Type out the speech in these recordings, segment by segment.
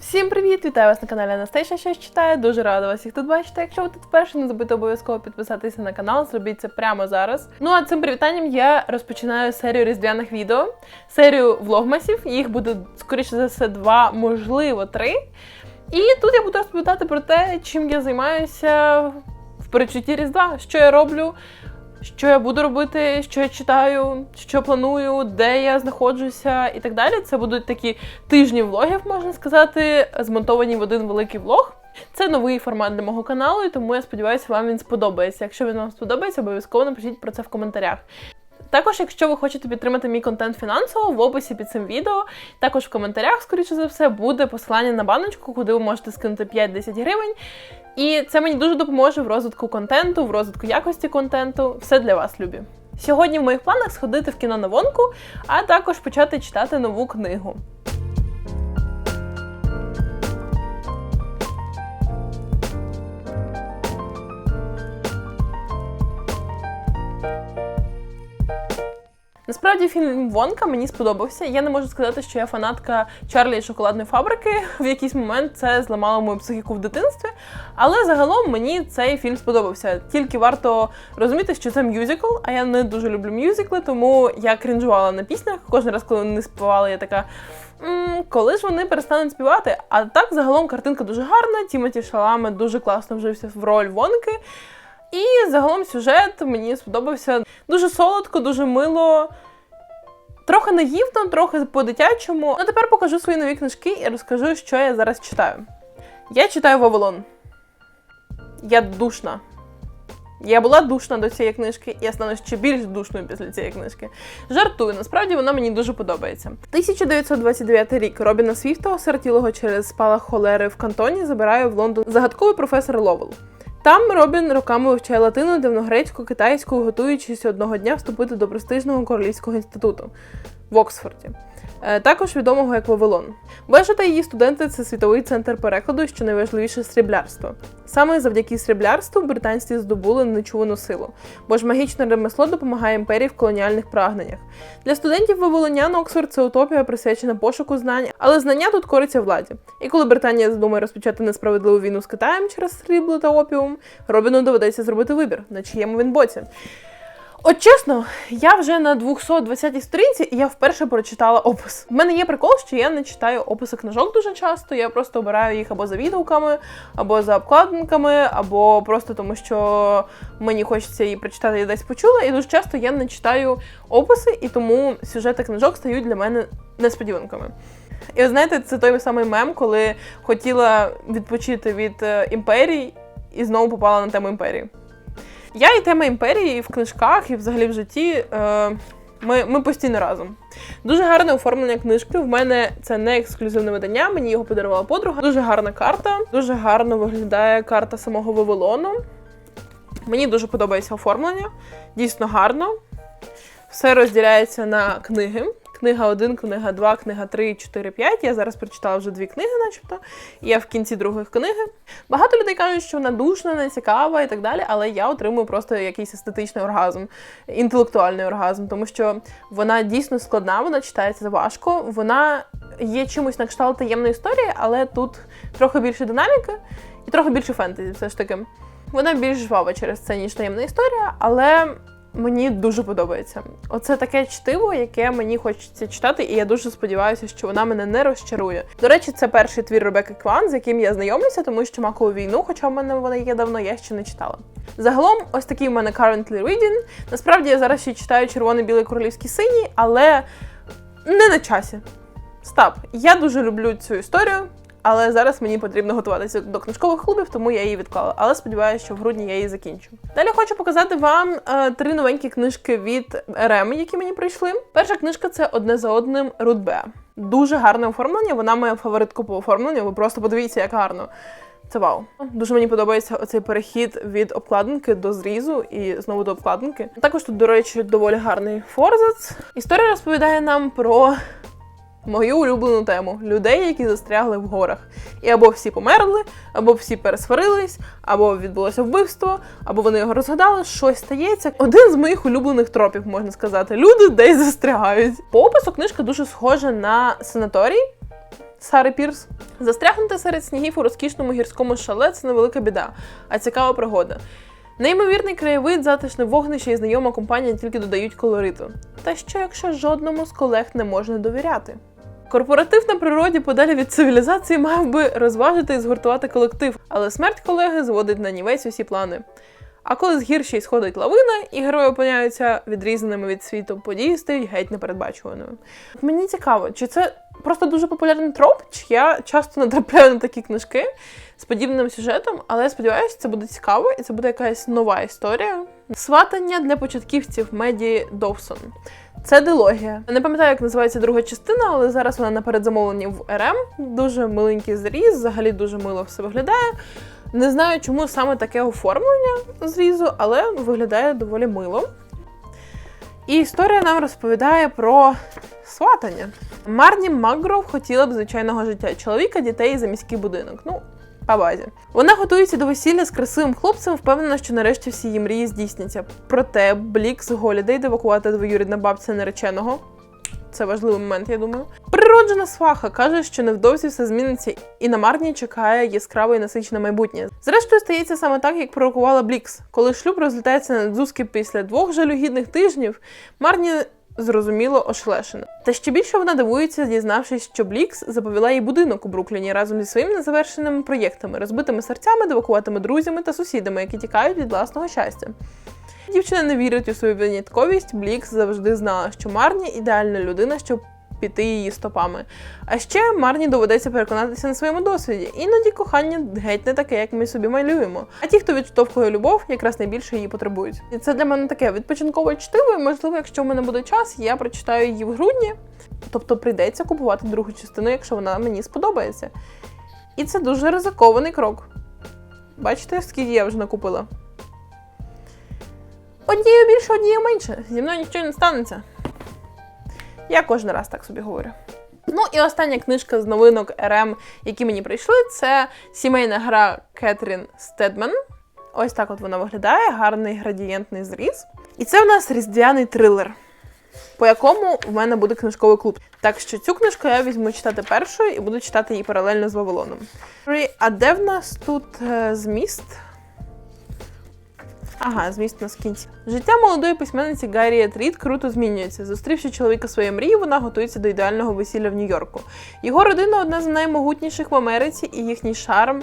Всім привіт! Вітаю вас на каналі Анастейша щось читає. Дуже рада вас всіх тут бачити. Якщо ви тут вперше, не забудьте обов'язково підписатися на канал, зробіть це прямо зараз. Ну а цим привітанням я розпочинаю серію різдвяних відео, серію влогмасів. Їх буде скоріше за все два, можливо, три. І тут я буду розповідати про те, чим я займаюся в передчутті Різдва, що я роблю. Що я буду робити, що я читаю, що планую, де я знаходжуся і так далі. Це будуть такі тижні влогів, можна сказати, змонтовані в один великий влог. Це новий формат для мого каналу, і тому я сподіваюся, вам він сподобається. Якщо він вам сподобається, обов'язково напишіть про це в коментарях. Також, якщо ви хочете підтримати мій контент фінансово, в описі під цим відео, також в коментарях, скоріше за все, буде посилання на баночку, куди ви можете скинути 5-10 гривень. І це мені дуже допоможе в розвитку контенту, в розвитку якості контенту. Все для вас, любі. Сьогодні в моїх планах сходити в кіно на вонку, а також почати читати нову книгу. Насправді фільм Вонка мені сподобався. Я не можу сказати, що я фанатка Чарлі і шоколадної фабрики. В якийсь момент це зламало мою психіку в дитинстві. Але загалом мені цей фільм сподобався. Тільки варто розуміти, що це мюзикл, а я не дуже люблю мюзикли, тому я крінжувала на піснях. Кожен раз, коли вони співали, я така. «М, Коли ж вони перестануть співати? А так загалом картинка дуже гарна. Тімоті Шаламе дуже класно вжився в роль Вонки. І загалом сюжет мені сподобався дуже солодко, дуже мило. Трохи наївно, трохи по-дитячому. Ну тепер покажу свої нові книжки і розкажу, що я зараз читаю. Я читаю Вавилон. Я душна. Я була душна до цієї книжки, і я стану ще більш душною після цієї книжки. Жартую, насправді вона мені дуже подобається. 1929 рік Робіна Свіфта, осиротілого через спалах холери в кантоні, забирає в Лондон загадковий професор Ловел. Там Робін роками вивчає латину, давногрецьку, китайську, готуючись одного дня вступити до престижного королівського інституту в Оксфорді, е, також відомого як Вавилон. Бежа та її студенти це світовий центр перекладу, що найважливіше сріблярство. Саме завдяки сріблярству британці здобули нечувану силу, бо ж магічне ремесло допомагає імперії в колоніальних прагненнях. Для студентів Вавилонян Оксфорд це утопія, присвячена пошуку знань, але знання тут кориться владі. І коли Британія задумає розпочати несправедливу війну з Китаєм через срібло та опіум, Робіну доведеться зробити вибір, на чиєму він боці. От чесно, я вже на 220-й сторінці, і я вперше прочитала опис. В мене є прикол, що я не читаю описи книжок дуже часто. Я просто обираю їх або за відгуками, або за обкладинками, або просто тому, що мені хочеться її прочитати, я десь почула. І дуже часто я не читаю описи, і тому сюжети книжок стають для мене несподіванками. І ви знаєте, це той самий мем, коли хотіла відпочити від е, імперій і знову попала на тему імперії. Я і тема імперії і в книжках, і взагалі в житті. Е, ми, ми постійно разом. Дуже гарне оформлення книжки. В мене це не ексклюзивне видання, мені його подарувала подруга. Дуже гарна карта, дуже гарно виглядає карта самого Вавилону. Мені дуже подобається оформлення, дійсно гарно. Все розділяється на книги. Книга 1, книга 2, книга 3, 4, 5. Я зараз прочитала вже дві книги, начебто. Я в кінці другої книги. Багато людей кажуть, що вона душна, не цікава і так далі, але я отримую просто якийсь естетичний оргазм, інтелектуальний оргазм, тому що вона дійсно складна, вона читається важко. Вона є чимось на кшталт таємної історії, але тут трохи більше динаміки і трохи більше фентезі, все ж таки. Вона більш жвава через це, ніж таємна історія, але мені дуже подобається. Оце таке чтиво, яке мені хочеться читати, і я дуже сподіваюся, що вона мене не розчарує. До речі, це перший твір Ребекки Кван, з яким я знайомлюся, тому що макову війну, хоча в мене вона є давно, я ще не читала. Загалом, ось такий у мене currently reading. Насправді я зараз ще читаю червоний білий королівський синій, але не на часі. Стап. Я дуже люблю цю історію. Але зараз мені потрібно готуватися до книжкових клубів, тому я її відклала. Але сподіваюся, що в грудні я її закінчу. Далі хочу показати вам е, три новенькі книжки від Реми, які мені прийшли. Перша книжка це одне за одним Рудбе. Дуже гарне оформлення. Вона моя фаворитка по оформленню. Ви просто подивіться, як гарно. Це вау. Дуже мені подобається оцей перехід від обкладинки до зрізу і знову до обкладинки. Також тут, до речі, доволі гарний форзац. Історія розповідає нам про мою улюблену тему людей, які застрягли в горах. І або всі померли, або всі пересварились, або відбулося вбивство, або вони його розгадали, щось стається. Один з моїх улюблених тропів, можна сказати. Люди десь застрягають. По опису книжка дуже схожа на санаторій. Сари Пірс. Застрягнути серед снігів у розкішному гірському шале це невелика біда, а цікава пригода. Неймовірний краєвид, затишне вогнище і знайома компанія тільки додають колориту. Та що якщо жодному з колег не можна довіряти? Корпоратив на природі подалі від цивілізації мав би розважити і згуртувати колектив, але смерть колеги зводить на нівець усі плани. А коли з гір ще й сходить лавина, і герої опиняються відрізаними від світу, події стають геть непередбачуваною. Мені цікаво, чи це просто дуже популярний троп, чи я часто натрапляю на такі книжки з подібним сюжетом, але я сподіваюся, це буде цікаво і це буде якась нова історія. Сватання для початківців Меді Довсон. Це дилогія. Не пам'ятаю, як називається друга частина, але зараз вона на передзамовленні в РМ. Дуже миленький зріз, взагалі дуже мило все виглядає. Не знаю, чому саме таке оформлення зрізу, але виглядає доволі мило. І історія нам розповідає про сватання. Марні Макгров хотіла б звичайного життя чоловіка, дітей і за міський будинок. Ну, по базі. Вона готується до весілля з красивим хлопцем, впевнена, що нарешті всі її мрії здійсняться. Проте Блік з Голідей девакувати двоюрідна бабця нареченого. Це важливий момент, я думаю. Природжена сваха каже, що невдовзі все зміниться, і на Марні чекає яскраве і насичене майбутнє. Зрештою, стається саме так, як пророкувала Блікс. Коли шлюб розлітається на дзузки після двох жалюгідних тижнів, Марні зрозуміло ошелешена. Та ще більше вона дивується, дізнавшись, що Блікс заповіла їй будинок у Брукліні разом зі своїми незавершеними проєктами, розбитими серцями, девакуватими друзями та сусідами, які тікають від власного щастя. Дівчина не вірить у свою винятковість. Блікс завжди знала, що Марні ідеальна людина, щоб піти її стопами. А ще Марні доведеться переконатися на своєму досвіді. Іноді кохання геть не таке, як ми собі малюємо. А ті, хто відштовхує любов, якраз найбільше її потребують. І це для мене таке відпочинкове чтиво. і, Можливо, якщо в мене буде час, я прочитаю її в грудні. Тобто прийдеться купувати другу частину, якщо вона мені сподобається. І це дуже ризикований крок. Бачите, скільки я вже накупила. Однією більше, однією менше. Зі мною нічого не станеться. Я кожен раз так собі говорю. Ну і остання книжка з новинок РМ, які мені прийшли, це сімейна гра Кетрін Стедман. Ось так от вона виглядає, гарний градієнтний зріз. І це в нас різдвяний трилер, по якому в мене буде книжковий клуб. Так що цю книжку я візьму читати першою і буду читати її паралельно з Вавилоном. А де в нас тут е, зміст? Ага, звісно, скінці кінці. Життя молодої письменниці Гарріет Рід круто змінюється. Зустрівши чоловіка своєї мрії, вона готується до ідеального весілля в Нью-Йорку. Його родина одна з наймогутніших в Америці, і їхній шарм.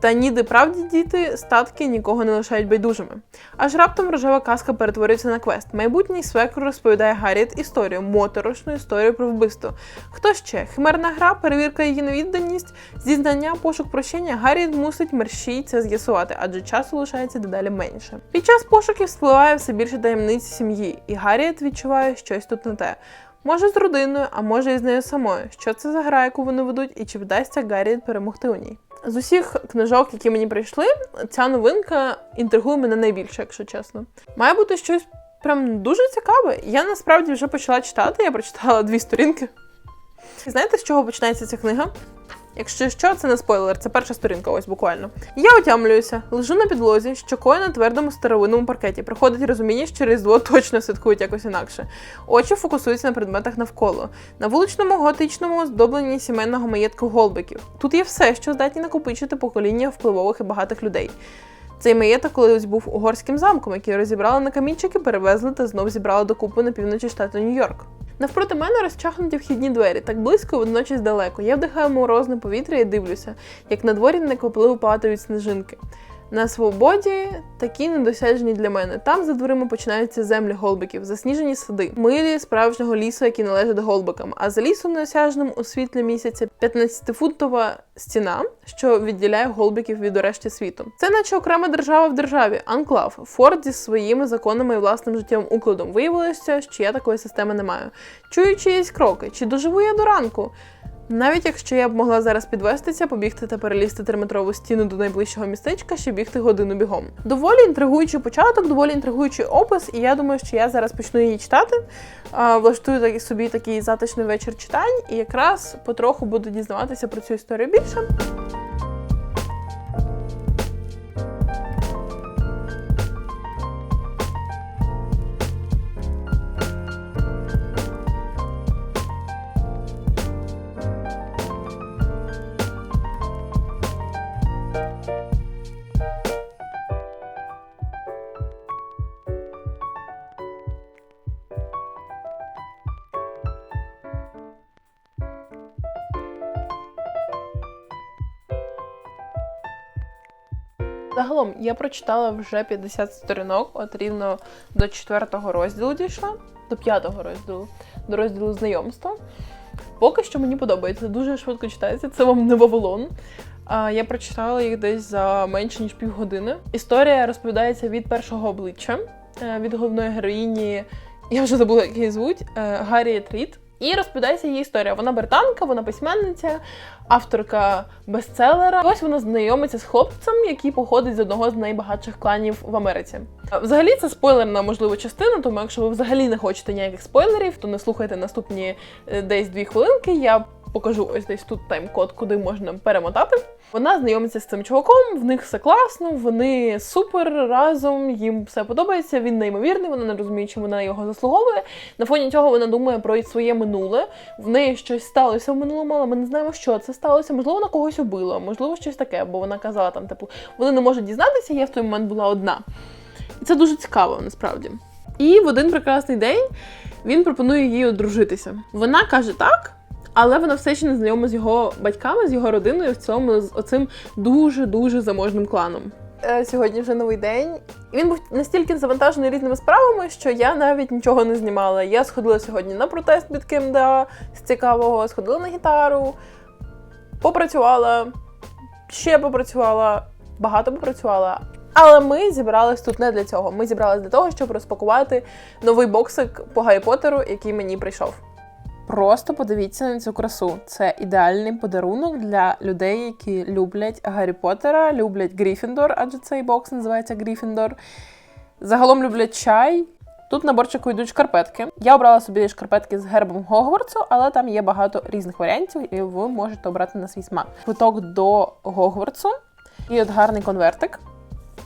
Та ніде правді діти статки нікого не лишають байдужими. Аж раптом рожева казка перетворюється на квест. Майбутній свекр розповідає Гарріет історію, моторошну історію про вбивство. Хто ще? Химерна гра, перевірка її невідданість, зізнання, пошук прощення. Гарріет мусить мерщій це з'ясувати, адже часу лишається дедалі менше. Під час пошуків спливає все більше таємниць сім'ї, і Гарріет відчуває щось тут не те. Може з родиною, а може і з нею самою. Що це за гра, яку вони ведуть, і чи вдасться Гарріет перемогти у ній? З усіх книжок, які мені прийшли, ця новинка інтригує мене найбільше, якщо чесно. Має бути щось прям дуже цікаве. Я насправді вже почала читати, я прочитала дві сторінки. Знаєте, з чого починається ця книга? Якщо що, це не спойлер, це перша сторінка, ось буквально. Я отямлююся, лежу на підлозі, щокою на твердому старовинному паркеті. Приходить розуміння, що різдво точно святкують якось інакше. Очі фокусуються на предметах навколо, на вуличному готичному оздобленні сімейного маєтку голбиків. Тут є все, що здатні накопичити покоління впливових і багатих людей. Цей маєток колись був угорським замком, який розібрали на камінчики, перевезли та знов зібрали докупи на півночі штату Нью-Йорк. Навпроти мене розчахнуті вхідні двері, так близько водночас далеко. Я вдихаю морозне повітря і дивлюся, як на дворі неквапливо падають сніжинки. На свободі такі недосяжні для мене. Там за дверима починаються землі голбиків, засніжені сади, милі справжнього лісу, які належать голбикам. А за лісом неосяжним у світлі місяця 15-футова стіна, що відділяє голбиків від решти світу. Це наче окрема держава в державі, анклав, форт зі своїми законами і власним життєвим укладом. Виявилося, що я такої системи не маю. Чую чиїсь кроки, чи доживу я до ранку? Навіть якщо я б могла зараз підвестися, побігти та перелізти триметрову стіну до найближчого містечка, ще бігти годину бігом. Доволі інтригуючий початок, доволі інтригуючий опис, і я думаю, що я зараз почну її читати. Влаштую собі такий затишний вечір читань, і якраз потроху буду дізнаватися про цю історію більше. Загалом я прочитала вже 50 сторінок, от рівно до четвертого розділу дійшла, до п'ятого розділу, до розділу знайомства. Поки що мені подобається, дуже швидко читається. Це вам не Вавилон. А я прочитала їх десь за менше ніж півгодини. Історія розповідається від першого обличчя, е, від головної героїні. Я вже забула, як її звуть е, Гарріет Рід. І розповідається її історія. Вона британка, вона письменниця, авторка бестселера. Ось вона знайомиться з хлопцем, який походить з одного з найбагатших кланів в Америці. Взагалі це спойлерна можливо частина, тому якщо ви взагалі не хочете ніяких спойлерів, то не слухайте наступні е, десь дві хвилинки. Я покажу ось десь тут тайм-код, куди можна перемотати. Вона знайомиться з цим чуваком, в них все класно, вони супер разом, їм все подобається. Він неймовірний, вона не розуміє, чи вона його заслуговує. На фоні цього вона думає про своє минуле. В неї щось сталося в минулому, але ми не знаємо, що це сталося. Можливо, вона когось убила, можливо, щось таке, бо вона казала там, типу, вони не можуть дізнатися, я в той момент була одна. І це дуже цікаво насправді. І в один прекрасний день він пропонує їй одружитися. Вона каже так. Але вона все ще не знайома з його батьками, з його родиною, в цьому з оцим дуже дуже заможним кланом. Е, Сьогодні вже новий день. Він був настільки завантажений різними справами, що я навіть нічого не знімала. Я сходила сьогодні на протест від КМДА з цікавого, сходила на гітару, попрацювала, ще попрацювала, багато попрацювала. Але ми зібрались тут не для цього. Ми зібрались для того, щоб розпакувати новий боксик по Гаррі Поттеру, який мені прийшов. Просто подивіться на цю красу. Це ідеальний подарунок для людей, які люблять Гаррі Поттера, люблять Гріфіндор, адже цей бокс називається Гріфіндор. Загалом люблять чай. Тут на борчику йдуть шкарпетки. Я обрала собі шкарпетки з гербом Гогвартсу, але там є багато різних варіантів, і ви можете обрати на свій смак. Квиток до Гогвартсу і от гарний конвертик.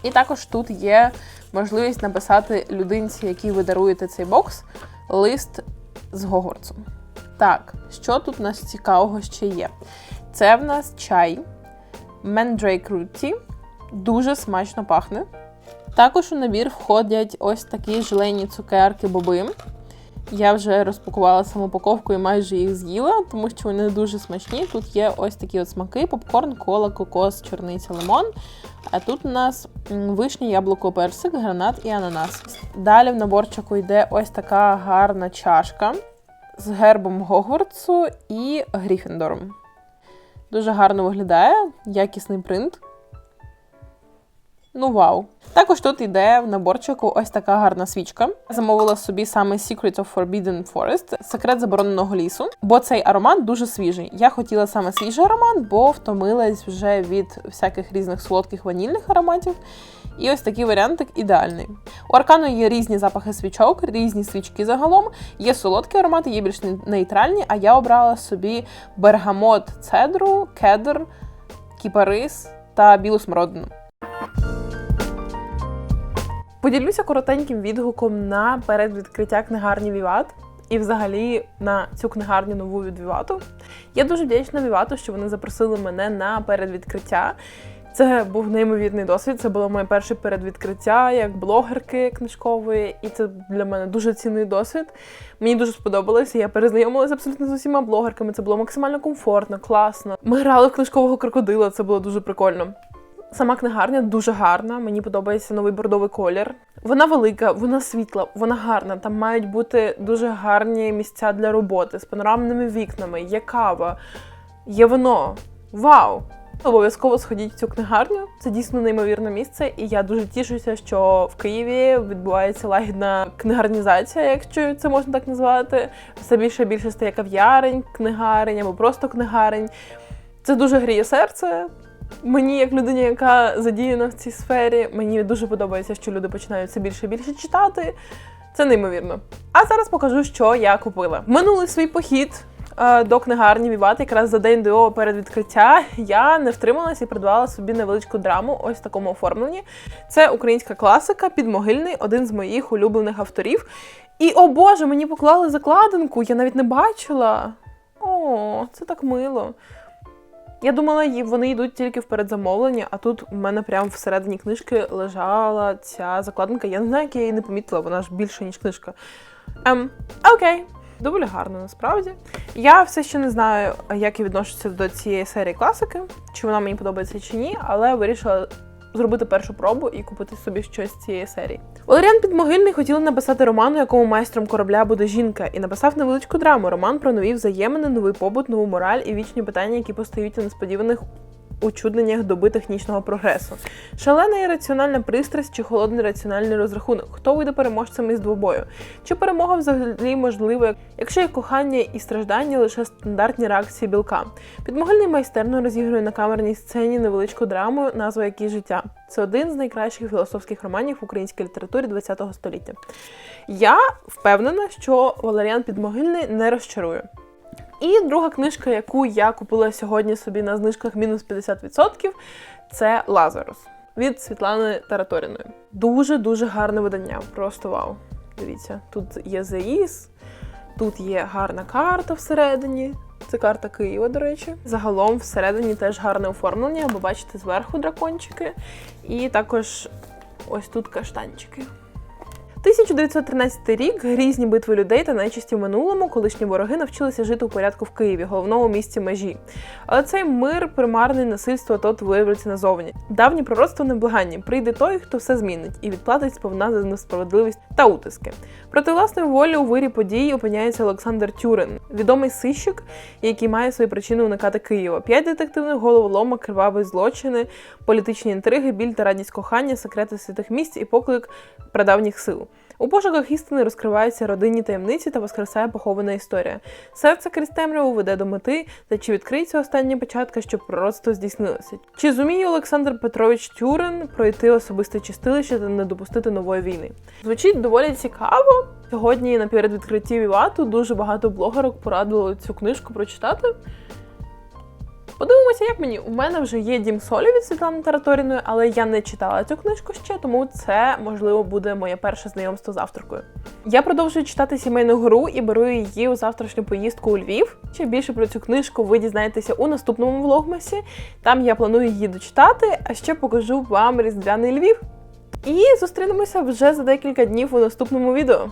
І також тут є можливість написати людинці, якій ви даруєте цей бокс, лист з Гогвартсу. Так, що тут у нас цікавого ще є? Це в нас чай Mandrake Root Tea. Дуже смачно пахне. Також у набір входять ось такі желені цукерки боби. Я вже розпакувала саму упаковку і майже їх з'їла, тому що вони дуже смачні. Тут є ось такі от смаки: попкорн, кола, кокос, чорниця, лимон. А тут у нас вишня, яблуко, персик, гранат і ананас. Далі в наборчику йде ось така гарна чашка з гербом Гогвартсу і Гріфіндором. Дуже гарно виглядає, якісний принт. Ну, вау. Також тут йде в наборчику ось така гарна свічка. Замовила собі саме Secret of Forbidden Forest, секрет забороненого лісу, бо цей аромат дуже свіжий. Я хотіла саме свіжий аромат, бо втомилась вже від всяких різних солодких ванільних ароматів. І ось такий варіантик ідеальний. У аркану є різні запахи свічок, різні свічки загалом. Є солодкі аромати, є більш нейтральні, а я обрала собі бергамот цедру, кедр, кіпарис та білу смородину. Поділюся коротеньким відгуком на передвідкриття книгарні Віват і взагалі на цю книгарню нову від Вівату. Я дуже вдячна Вівату, що вони запросили мене на передвідкриття. Це був неймовірний досвід. Це було моє перше передвідкриття як блогерки книжкової, і це для мене дуже цінний досвід. Мені дуже сподобалося. Я перезнайомилася абсолютно з усіма блогерками. Це було максимально комфортно, класно. Ми грали в книжкового крокодила, це було дуже прикольно. Сама книгарня дуже гарна. Мені подобається новий бордовий колір. Вона велика, вона світла, вона гарна. Там мають бути дуже гарні місця для роботи з панорамними вікнами. Є кава, є вино. Вау! Обов'язково сходіть в цю книгарню. Це дійсно неймовірне місце, і я дуже тішуся, що в Києві відбувається лагідна книгарнізація, якщо це можна так назвати. Все більше і більше стає кав'ярень, книгарень або просто книгарень. Це дуже гріє серце. Мені, як людині, яка задіяна в цій сфері, мені дуже подобається, що люди починають все більше і більше читати. Це неймовірно. А зараз покажу, що я купила. Минулий свій похід е, до книгарні Віват, якраз за день до перед відкриття, я не втрималася і придбала собі невеличку драму ось в такому оформленні. Це українська класика, підмогильний, один з моїх улюблених авторів. І о Боже, мені поклали закладинку, я навіть не бачила. О, це так мило. Я думала, вони йдуть тільки в передзамовлення, а тут у мене прямо всередині книжки лежала ця закладинка. Я не знаю, як я її не помітила, вона ж більше, ніж книжка. Ем, окей. Доволі гарно насправді. Я все ще не знаю, як я відношуся до цієї серії класики, чи вона мені подобається чи ні, але вирішила зробити першу пробу і купити собі щось з цієї серії. Валеріан Підмогильний хотіли написати роман, у якому майстром корабля буде жінка, і написав невеличку драму. Роман про нові взаємини, новий побут, нову мораль і вічні питання, які постають у несподіваних учудненнях доби технічного прогресу. Шалена і раціональна пристрасть чи холодний раціональний розрахунок. Хто вийде переможцем із двобою? Чи перемога взагалі можлива, якщо є кохання і страждання лише стандартні реакції білка? Підмогильний майстерно розігрує на камерній сцені невеличку драму, назва якій життя. Це один з найкращих філософських романів в українській літературі ХХ століття. Я впевнена, що Валеріан Підмогильний не розчарує. І друга книжка, яку я купила сьогодні собі на знижках мінус 50%, це Лазарус від Світлани Тараторіної. Дуже дуже гарне видання. Просто вау. Дивіться, тут є заїз, тут є гарна карта всередині. Це карта Києва, до речі. Загалом всередині теж гарне оформлення, бо бачите зверху дракончики, і також ось тут каштанчики. 1913 рік грізні битви людей та нечисті в минулому, колишні вороги навчилися жити у порядку в Києві, головному місті межі. Але цей мир, примарний насильство тот виявиться назовні. Давні пророцтво неблаганні. Прийде той, хто все змінить, і відплатить сповна за несправедливість та утиски. Проти власної волі у вирі подій опиняється Олександр Тюрин, відомий сищик, який має свої причини уникати Києва. П'ять детективних головоломок, криваві злочини, політичні інтриги, біль та радість кохання, секрети святих місць і поклик прадавніх сил. У пошуках істини розкриваються родинні таємниці та воскресає похована історія. Серце крізь веде до мети, та чи відкриється остання початка, щоб пророцтво здійснилося? Чи зуміє Олександр Петрович Тюрин пройти особисте чистилище та не допустити нової війни? Звучить доволі цікаво. Сьогодні на передвідкритті Вівату дуже багато блогерок порадили цю книжку прочитати. Подивимося, як мені. У мене вже є дім солі від Світлани Тараторіної, але я не читала цю книжку ще, тому це можливо буде моє перше знайомство з авторкою. Я продовжую читати сімейну гру і беру її у завтрашню поїздку у Львів. Ще більше про цю книжку ви дізнаєтеся у наступному влогмасі. Там я планую її дочитати, а ще покажу вам різдвяний Львів. І зустрінемося вже за декілька днів у наступному відео.